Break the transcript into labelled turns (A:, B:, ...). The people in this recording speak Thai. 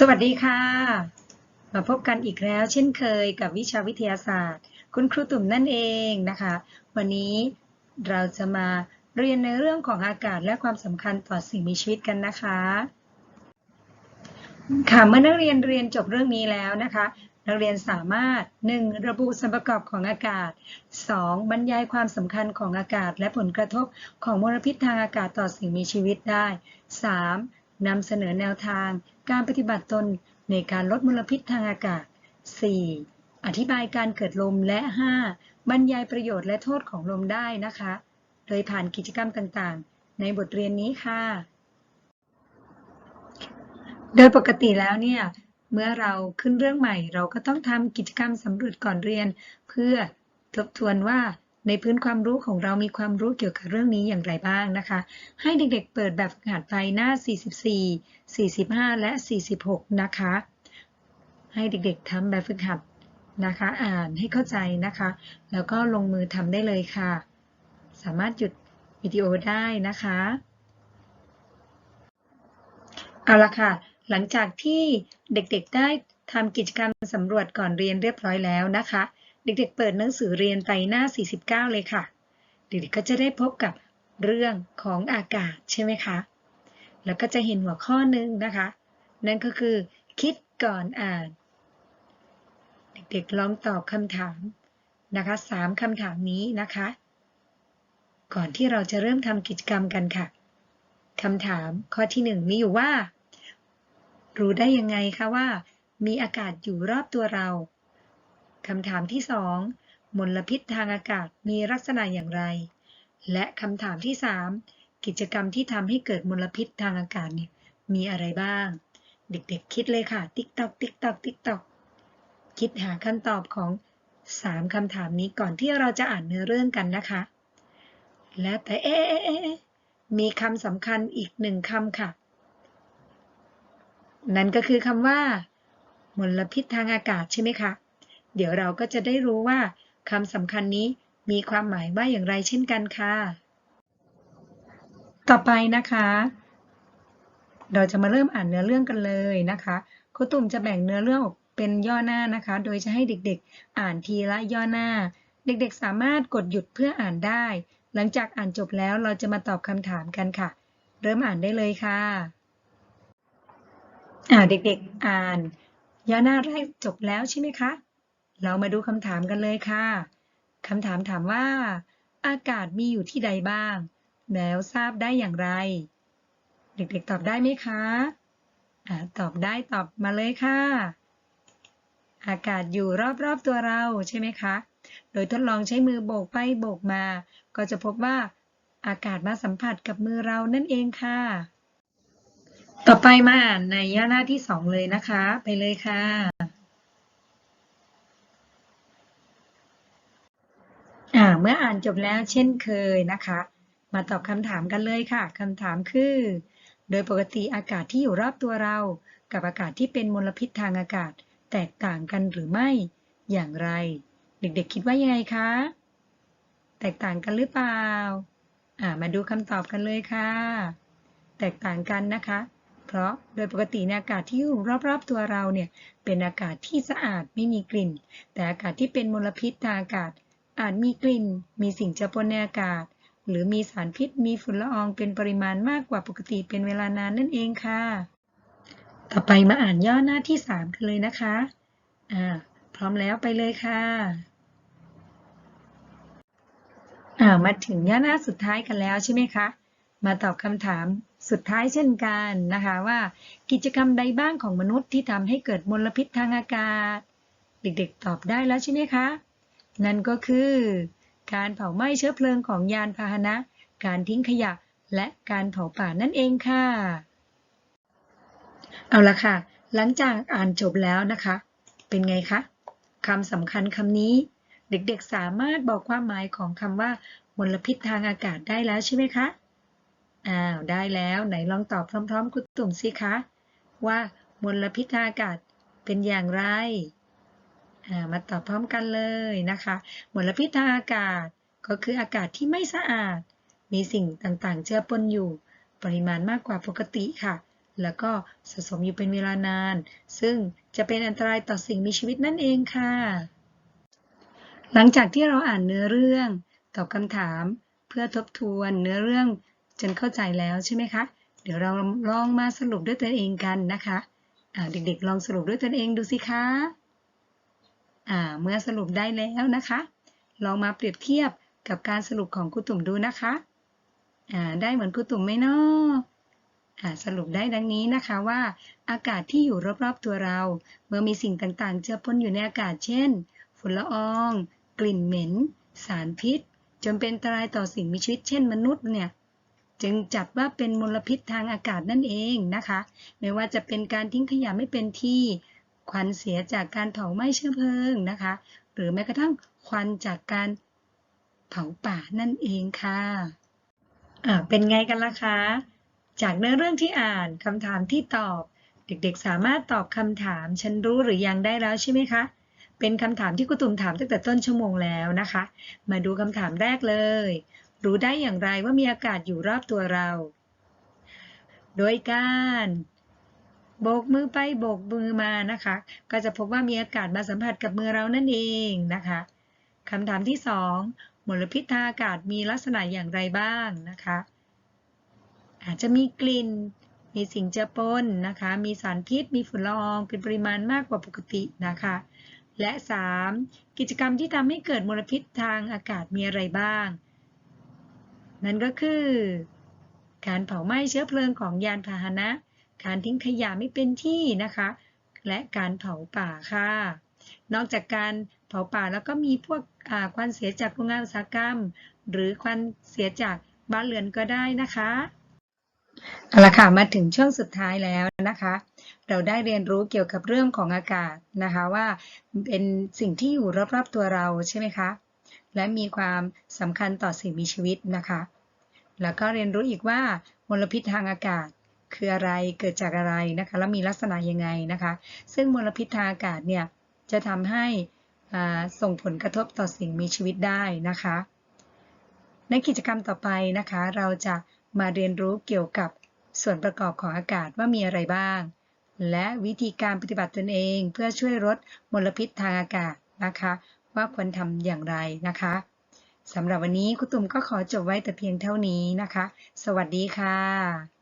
A: สวัสดีค่ะ มาพบกันอีกแล้ว เช่นเคยกับวิชาวิทยาศาสตร์ คุณครูตุ่มนั่นเองนะคะ วันนี้เราจะมาเรียนในเรื่องของอากาศและความสำคัญต่อสิ่งมีชีวิตกันนะคะ ค่ะเมื่อนักเรียนเรียนจบเรื่องนี้แล้วนะคะ นักเรียนสามารถ 1. ระบุส่วนประกอบของอากาศ 2. บรรยายความสำคัญของอากาศ และผลกระทบของมลพิษทางอากาศต่อสิ่งมีชีวิตได้ 3. นำเสนอแนวทาง การปฏิบัติตนในการลดมลพิษทางอากาศ 4. อธิบายการเกิดลมและ 5. บรรยายประโยชน์และโทษของลมได้นะคะ โดยผ่านกิจกรรมต่างๆ ในบทเรียนนี้ค่ะ โดยปกติแล้วเนี่ย เมื่อเราขึ้นเรื่องใหม่เราก็ต้องทำกิจกรรมสำรวจก่อนเรียน เพื่อทบทวนว่า ในพื้นความรู้ของเรามีความรู้เกี่ยวกับเรื่องนี้อย่างไรบ้างนะคะ ให้เด็กๆเปิดแบบฝึกหัดไปหน้า 44 45 และ 46 นะคะ ให้เด็กๆทำแบบฝึกหัดนะคะ อ่านให้เข้าใจนะคะ แล้วก็ลงมือทำได้เลยค่ะ สามารถหยุดวิดีโอได้นะคะ เอาละค่ะ หลังจากที่เด็กๆได้ทำกิจกรรมสำรวจก่อนเรียนเรียบร้อยแล้วนะคะ เด็กๆ เปิดหนังสือเรียนไปหน้า 49 เลยค่ะ เด็กๆ ก็จะได้พบกับเรื่องของอากาศใช่ไหมคะ แล้วก็จะเห็นหัวข้อหนึ่งนะคะ นั่นก็คือคิดก่อนอ่าน เด็กๆ ลองตอบคำถามนะคะสามคำถามนี้นะคะ ก่อนที่เราจะเริ่มทำกิจกรรมกันค่ะคำถามข้อที่หนึ่งมีอยู่ว่า รู้ได้ยังไงคะว่า มีอากาศอยู่รอบตัวเรา คำถามที่สองมลพิษทางอากาศมีลักษณะอย่างไร และคำถามที่สามกิจกรรมที่ทำให้เกิดมลพิษทางอากาศเนี่ยมีอะไรบ้าง เด็กๆคิดเลยค่ะ ติ๊กตอกติ๊กตอกติ๊กตอกคิดหาคำตอบของสามคำถามนี้ก่อนที่เราจะอ่านเนื้อเรื่องกันนะคะ และแต่เอ๊ะเอ๊ะเอ๊ะเอ๊ะมีคำสำคัญอีกหนึ่งคำค่ะ นั่นก็คือคำว่า มลพิษทางอากาศใช่ไหมคะ เดี๋ยวเราก็จะได้รู้ว่าคำสำคัญนี้มีความหมายว่าอย่างไรเช่นกันค่ะ ต่อไปนะคะ เราจะมาเริ่มอ่านเนื้อเรื่องกันเลยนะคะครูตุ่มจะแบ่งเนื้อเรื่องออกเป็นย่อหน้านะคะ โดยจะให้เด็กๆ อ่านทีละย่อหน้า เด็กๆ สามารถกดหยุดเพื่ออ่านได้ หลังจากอ่านจบแล้วเราจะมาตอบคำถามกันค่ะ เริ่มอ่านได้เลยค่ะ อ่าเด็กๆ อ่านย่อหน้าแรกจบแล้วใช่ไหมคะ เรามาดูคำถามกันเลยค่ะคำถามถามว่า อากาศมีอยู่ที่ใดบ้าง แล้วทราบได้อย่างไร เด็กๆตอบได้ไหมคะอตอบได้ตอบมาเลยค่ะ อากาศอยู่รอบๆตัวเราใช่ไหมคะ โดยทดลองใช้มือโบกไปโบกมา ก็จะพบว่า อากาศมาสัมผัสกับมือเรานั่นเองค่ะ ต่อไปมาอ่านในย่อหน้าที่สองเลยนะคะ ไปเลยค่ะ อ่า เมื่ออ่านจบแล้วเช่นเคยนะคะ มาตอบคำถามกันเลยค่ะคำถามคือ โดยปกติอากาศที่อยู่รอบตัวเรา กับอากาศที่เป็นมลพิษทางอากาศ แตกต่างกันหรือไม่อย่างไร เด็กๆคิดว่ายังไงคะ แตกต่างกันหรือเปล่าอ่ามาดูคำตอบกันเลยค่ะ แตกต่างกันนะคะ เพราะโดยปกติในอากาศที่อยู่รอบๆตัวเราเนี่ยเป็นอากาศที่สะอาดไม่มีกลิ่น แต่อากาศที่เป็นมลพิษทางอากาศ อาจมีกลิ่น มีสิ่งเจือปนในอากาศ หรือมีสารพิษ มีฝุ่นละอองเป็นปริมาณมากกว่าปกติเป็นเวลานานนั่นเองค่ะ ต่อไปมาอ่านย่อหน้าที่ 3 กันเลยนะคะ อ่า พร้อมแล้วไปเลยค่ะ อ่า มาถึงย่อหน้าสุดท้ายกันแล้วใช่ไหมคะ มาตอบคำถามสุดท้ายเช่นกันนะคะว่า กิจกรรมใดบ้างของมนุษย์ที่ทำให้เกิดมลพิษทางอากาศ เด็กๆตอบได้แล้วใช่ไหมคะ นั่นก็คือ การเผาไหม้เชื้อเพลิงของยานพาหนะ การทิ้งขยะ และการเผาป่านั่นเองค่ะ เอาละค่ะ หลังจากอ่านจบแล้วนะคะ เป็นไงคะคำสำคัญคำนี้ เด็กๆสามารถบอกความหมายของคำว่ามลพิษทางอากาศได้แล้วใช่ไหมคะ อ้าว ได้แล้วไหนลองตอบพร้อมๆคุณตุ่มสิคะ ว่ามลพิษทางอากาศเป็นอย่างไร มาตอบพร้อมกันเลยนะคะมลพิษทางอากาศก็คืออากาศที่ไม่สะอาด มีสิ่งต่างๆ เจือปนอยู่ ปริมาณมากกว่าปกติค่ะ แล้วก็สะสมอยู่เป็นเวลานาน ซึ่งจะเป็นอันตรายต่อสิ่งมีชีวิตนั่นเองค่ะ หลังจากที่เราอ่านเนื้อเรื่องตอบคำถาม เพื่อทบทวนเนื้อเรื่องจนเข้าใจแล้วใช่ไหมคะ เดี๋ยวเราลองมาสรุปด้วยตนเองกันนะคะเด็กๆลองสรุปด้วยตนเองดูสิคะ เมื่อสรุปได้แล้วนะคะ ลองมาเปรียบเทียบกับการสรุปของครูตุ่มดูนะคะได้เหมือนครูตุ่มไหมเนาะสรุปได้ดังนี้นะคะว่า อากาศที่อยู่รอบๆตัวเรา เมื่อมีสิ่งต่างๆเจือปนอยู่ในอากาศเช่น ฝุ่นละออง กลิ่นเหม็น สารพิษ จนเป็นอันตรายต่อสิ่งมีชีวิตเช่นมนุษย์เนี่ยจึงจัดว่าเป็นมลพิษทางอากาศนั่นเองนะคะ ไม่ว่าจะเป็นการทิ้งขยะไม่เป็นที่ ควันเสียจากการเผาไหม้เชื้อเพลิงนะคะ หรือแม้กระทั่งควันจากการเผาป่านั่นเองค่ะอ่าเป็นไงกันล่ะคะ จากเนื้อเรื่องที่อ่านคำถามที่ตอบ เด็กๆ สามารถตอบคำถามฉันรู้หรือยังได้แล้วใช่ไหมคะ เป็นคำถามที่ครูตุ่มถามตั้งแต่ต้นชั่วโมงแล้วนะคะ มาดูคำถามแรกเลย รู้ได้อย่างไรว่ามีอากาศอยู่รอบตัวเรา โดยการ โบกมือไปโบกมือมานะคะ ก็จะพบว่ามีอากาศมาสัมผัสกับมือเรานั่นเองนะคะคำถามที่สองมลพิษทางอากาศมีลักษณะอย่างไรบ้างนะคะ อาจจะมีกลิ่น มีสิ่งเจือปนนะคะ มีสารพิษ มีฝุ่นละออง เป็นปริมาณมากกว่าปกตินะคะ และ 3. กิจกรรมที่ทำให้เกิดมลพิษทางอากาศมีอะไรบ้าง นั่นก็คือ การเผาไหม้เชื้อเพลิงของยานพาหนะ การทิ้งขยะไม่เป็นที่นะคะ และการเผาป่าค่ะ นอกจากการเผาป่าแล้วก็มีพวกควันเสียจากโรงงานอุตสาหกรรม หรือควันเสียจากบ้านเรือนก็ได้นะคะเอาละค่ะมาถึงช่วงสุดท้ายแล้วนะคะ เราได้เรียนรู้เกี่ยวกับเรื่องของอากาศนะคะว่าเป็นสิ่งที่อยู่รอบๆตัวเราใช่ไหมคะ และมีความสำคัญต่อสิ่งมีชีวิตนะคะ แล้วก็เรียนรู้อีกว่ามลพิษทางอากาศ คืออะไรเกิดจากอะไรนะคะ แล้วมีลักษณะยังไงนะคะ ซึ่งมลพิษทางอากาศเนี่ยจะทำให้ส่งผลกระทบต่อสิ่งมีชีวิตได้นะคะ ในกิจกรรมต่อไปนะคะ เราจะมาเรียนรู้เกี่ยวกับส่วนประกอบของอากาศว่ามีอะไรบ้าง และวิธีการปฏิบัติตนเองเพื่อช่วยลดมลพิษทางอากาศนะคะ ว่าควรทำอย่างไรนะคะสำหรับวันนี้คุณตุ่มก็ขอจบไว้แต่เพียงเท่านี้นะคะ สวัสดีค่ะ